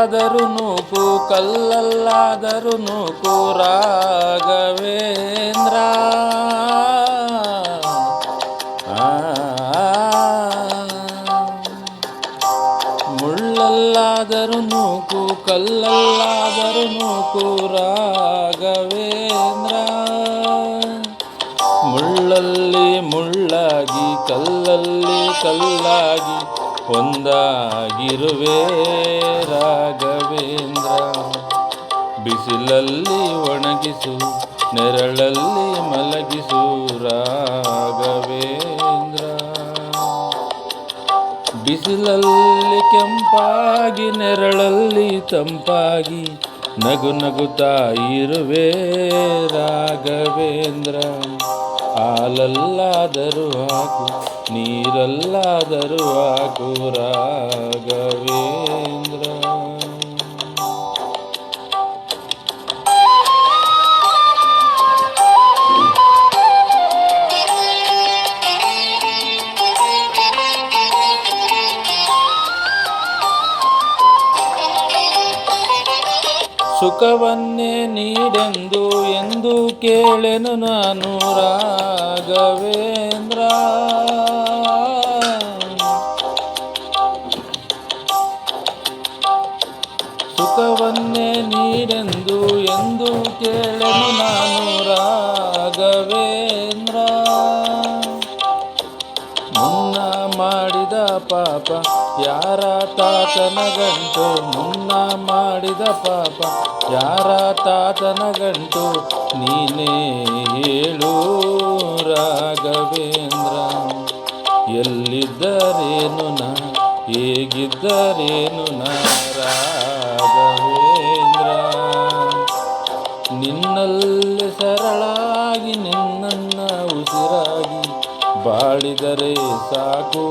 ಮುಳ್ಳಲ್ಲಾದರೂ ನೂಕು ಕಲ್ಲಲ್ಲಾದರೂ ನೂಕು ರಾಘವೇಂದ್ರ. ಮುಳ್ಳಲ್ಲಾದರೂ ನೂಕು ಕಲ್ಲಲ್ಲಾದರೂ ನೂಕು ರಾಘವೇಂದ್ರ. ಮುಳ್ಳಲ್ಲಿ ಮುಳ್ಳಾಗಿ ಕಲ್ಲಲ್ಲಿ ಕಲ್ಲಾಗಿ ಒಂದಾಗಿರುವೆ ರಾಘವೇಂದ್ರ. ಬಿಸಿಲಲ್ಲಿ ಒಣಗಿಸು, ನೆರಳಲ್ಲಿ ಮಲಗಿಸು ರಾಘವೇಂದ್ರ. ಬಿಸಿಲಲ್ಲಿ ಕೆಂಪಾಗಿ, ನೆರಳಲ್ಲಿ ತಂಪಾಗಿ ನಗು ನಗುತ್ತಾ ಇರುವೆ ರಾಘವೇಂದ್ರ. ಹಾಲಲ್ಲಾದರೂ ಹಾಕು ನೀರಲ್ಲಾದರೂ ಹಾಕು ರಾಘವೇಂದ್ರ. ಸುಖವನ್ನೇ ನೀಡೆಂದು ಎಂದು ಕೇಳೆನು ನಾನು ರಾಘವೇಂದ್ರ. ಸುಖವನ್ನೇ ನೀಡೆಂದು ಎಂದು ಕೇಳೆನು ನಾನು ರಾಘವೇಂದ್ರ. ಮುನ್ನ ಮಾಡಿದ ಪಾಪ ಯಾರ ತಾತನ ಗಂಟು ಮುನ್ನ ಮಾಡಿದ ಪಾಪ ಯಾರ ತಾತನ ಗಂಟು ನೀನೇ ಹೇಳು ರಾಘವೇಂದ್ರ. ಎಲ್ಲಿದ್ದರೇನು ನಾ, ಹೇಗಿದ್ದರೇನು ನಾ ರಾಘವೇಂದ್ರ. ನಿನ್ನಲ್ಲಿ ಸರಳಾಗಿ, ನಿನ್ನನ್ನು ಉಸಿರಾಗಿ ಬಾಳಿದರೆ ಸಾಕು